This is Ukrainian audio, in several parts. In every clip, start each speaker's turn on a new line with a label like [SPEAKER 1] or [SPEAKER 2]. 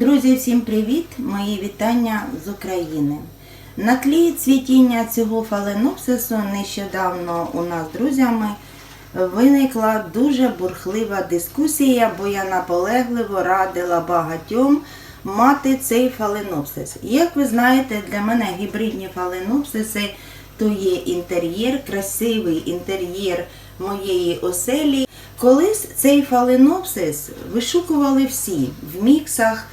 [SPEAKER 1] Друзі, всім привіт! Мої вітання з України. На тлі цвітіння цього фаленопсису нещодавно у нас з друзями виникла дуже бурхлива дискусія, бо я наполегливо радила багатьом мати цей фаленопсис. Як ви знаєте, для мене гібридні фаленопсиси то є інтер'єр, красивий інтер'єр моєї оселі. Колись цей фаленопсис вишукували всі в міксах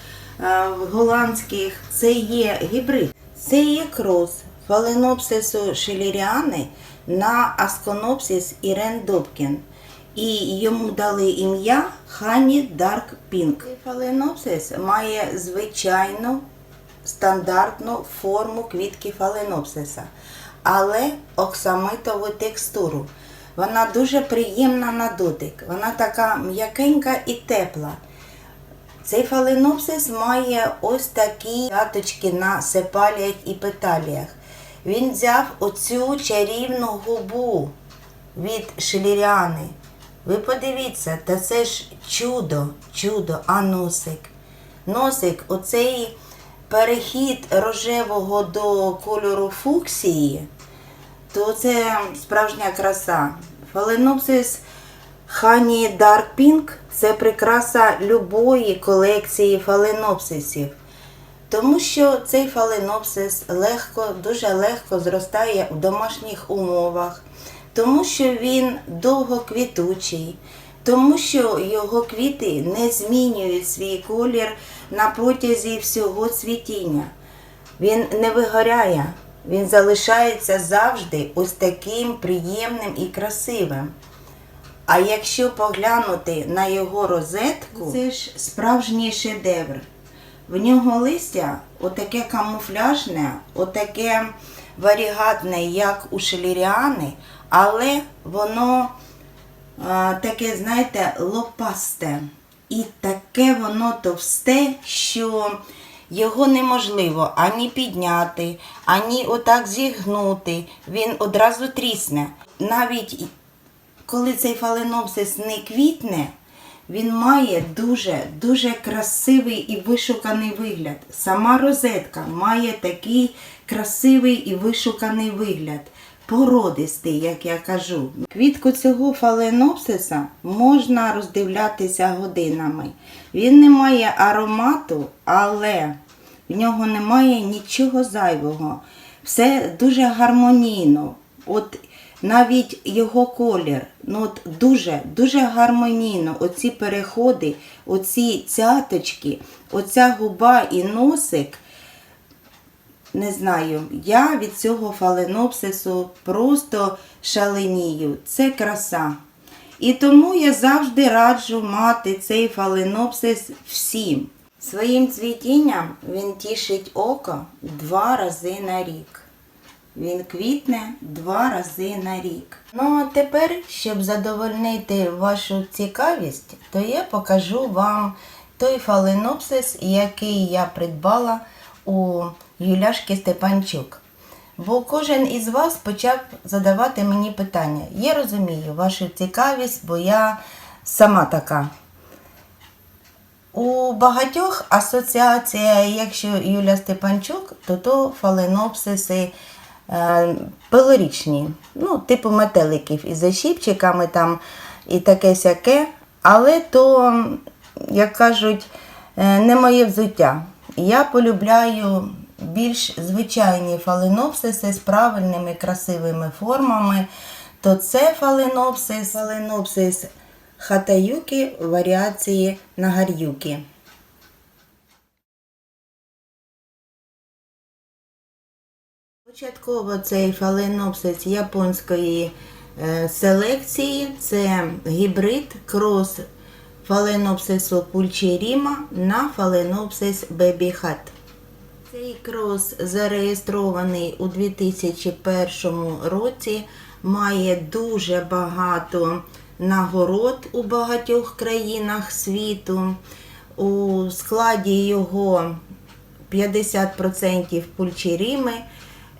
[SPEAKER 1] голландських. Це є гібрид. Це є крос фаленопсису шиліріани на асконопсис Ірен Добкін. І йому дали ім'я Хані Дарк Пінк. Фаленопсис має звичайну стандартну форму квітки фаленопсиса, але оксамитову текстуру. Вона дуже приємна на дотик, вона така м'якенька і тепла. Цей фаленопсис має ось такі п'яточки на сепаліях і петаліях. Він взяв оцю чарівну губу від шиліріани. Ви подивіться, та це ж чудо, чудо, а носик. Носик, оцей перехід рожевого до кольору фуксії, то це справжня краса. Фаленопсис Honey Dark Pink це прикраса любої колекції фаленопсисів. Тому що цей фаленопсис легко, дуже легко зростає в домашніх умовах, тому що він довгоквітучий, тому що його квіти не змінюють свій колір на протязі всього цвітіння. Він не вигоряє, він залишається завжди ось таким приємним і красивим. А якщо поглянути на його розетку, це ж справжній шедевр. В нього листя отаке камуфляжне, отаке варігатне, як у шеліріани, але воно а, таке, знаєте, лопасте. І таке воно товсте, що його неможливо ані підняти, ані отак зігнути. Він одразу трісне. Навіть коли цей фаленопсис не квітне, він має дуже дуже красивий і вишуканий вигляд. Сама розетка має такий красивий і вишуканий вигляд. Породистий, як я кажу. Квітку цього фаленопсиса можна роздивлятися годинами. Він не має аромату, але в нього немає нічого зайвого. Все дуже гармонійно. От навіть його колір, ну от дуже, дуже гармонійно. Оці переходи, оці цяточки, оця губа і носик. Не знаю, я від цього фаленопсису просто шаленію. Це краса. І тому я завжди раджу мати цей фаленопсис всім. Своїм цвітінням він тішить око два рази на рік. Він квітне два рази на рік. Ну а тепер, щоб задовольнити вашу цікавість, то я покажу вам той фаленопсис, який я придбала у Юляшки Степанчук. Бо кожен із вас почав задавати мені питання. Я розумію вашу цікавість, бо я сама така. У багатьох асоціація, якщо Юля Степанчук, то то фаленопсиси е, пилорічні, ну, типу метеликів із защіпчиками там і таке сяке. Але то, як кажуть, е, не моє взуття. Я полюбляю більш звичайні фаленопсиси з правильними красивими формами. То це фаленопсис, фаленопсис хатаюки варіації нагарюки. Початково цей фаленопсис японської е, селекції це гібрид крос фаленопсису пульчеріма на фаленопсис бебіхат. Цей крос зареєстрований у 2001 році, має дуже багато нагород у багатьох країнах світу. У складі його 50% пульчеріми,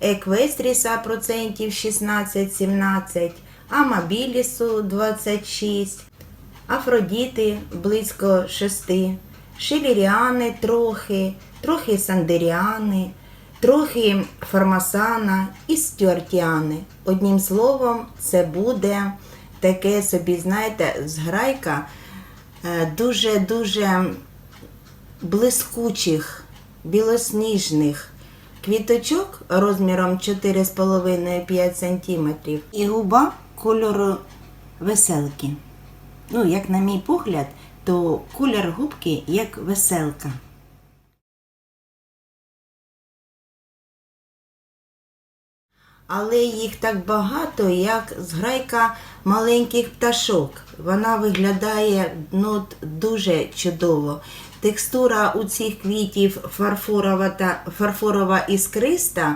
[SPEAKER 1] еквестріса процентів 16-17, амабілісу 26, афродіти близько 6, шиліріани трохи, трохи сандеріани, трохи формасана і стюартіани. Одним словом, це буде таке собі, знаєте, зграйка е, дуже-дуже блискучих, білосніжних квіточок розміром 4,5-5 см і губа кольору веселки. Ну, як на мій погляд, то колір губки як веселка. Але їх так багато, як зграйка маленьких пташок. Вона виглядає ну, дуже чудово. Текстура у цих квітів фарфорова, та, фарфорова іскриста.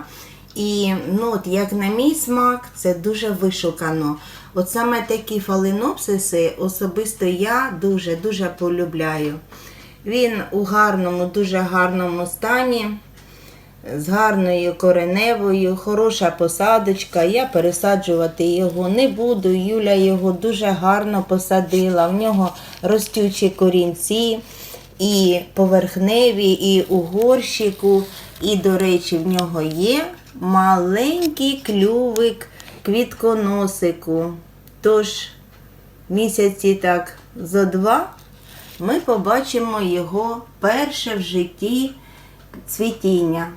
[SPEAKER 1] І ну, от, як на мій смак, це дуже вишукано. От саме такі фаленопсиси особисто я дуже-дуже полюбляю. Він у гарному, дуже гарному стані з гарною кореневою, хороша посадочка. Я пересаджувати його не буду. Юля його дуже гарно посадила. В нього ростючі корінці, і поверхневі, і у горщику. І, до речі, в нього є маленький клювик квітконосику. Тож, місяці так за два ми побачимо його перше в житті цвітіння.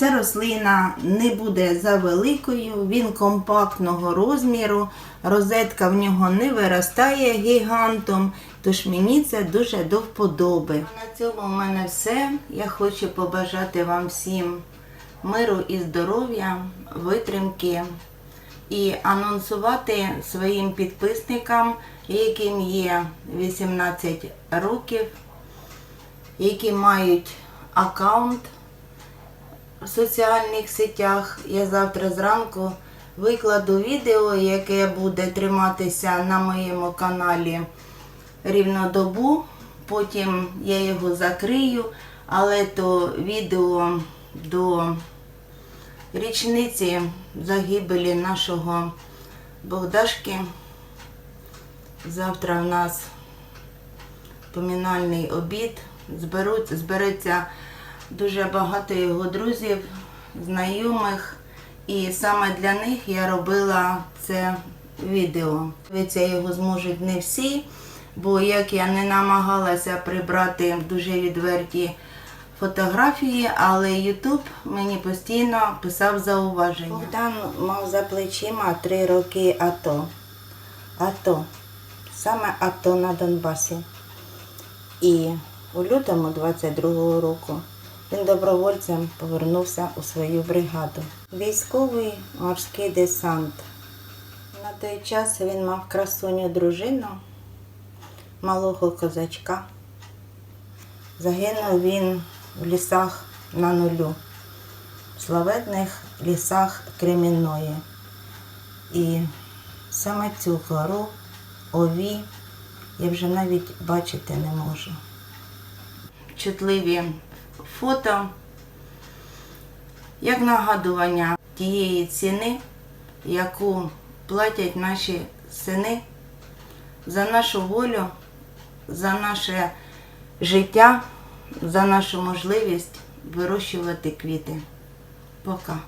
[SPEAKER 1] Ця рослина не буде за великою, він компактного розміру, розетка в нього не виростає гігантом, тож мені це дуже до вподоби. На цьому в мене все. Я хочу побажати вам всім миру і здоров'я, витримки і анонсувати своїм підписникам, яким є 18 років, які мають аккаунт в соціальних сетях. Я завтра зранку викладу відео, яке буде триматися на моєму каналі рівно добу. Потім я його закрию, але то відео до річниці загибелі нашого Богдашки. Завтра в нас помінальний обід. Зберуть, збереться дуже багато його друзів, знайомих. І саме для них я робила це відео. Дивитися його зможуть не всі, бо як я не намагалася прибрати дуже відверті фотографії, але YouTube мені постійно писав зауваження. Богдан мав за плечима три роки АТО. АТО. Саме АТО на Донбасі. І у лютому 22-го року він добровольцем повернувся у свою бригаду. Військовий морський десант. На той час він мав красуню дружину, малого козачка. Загинув він в лісах на нулю, в славетних лісах Кремінної. І саме цю гору Ові я вже навіть бачити не можу. Чутливі фото, як нагадування тієї ціни, яку платять наші сини за нашу волю, за наше життя, за нашу можливість вирощувати квіти. Пока.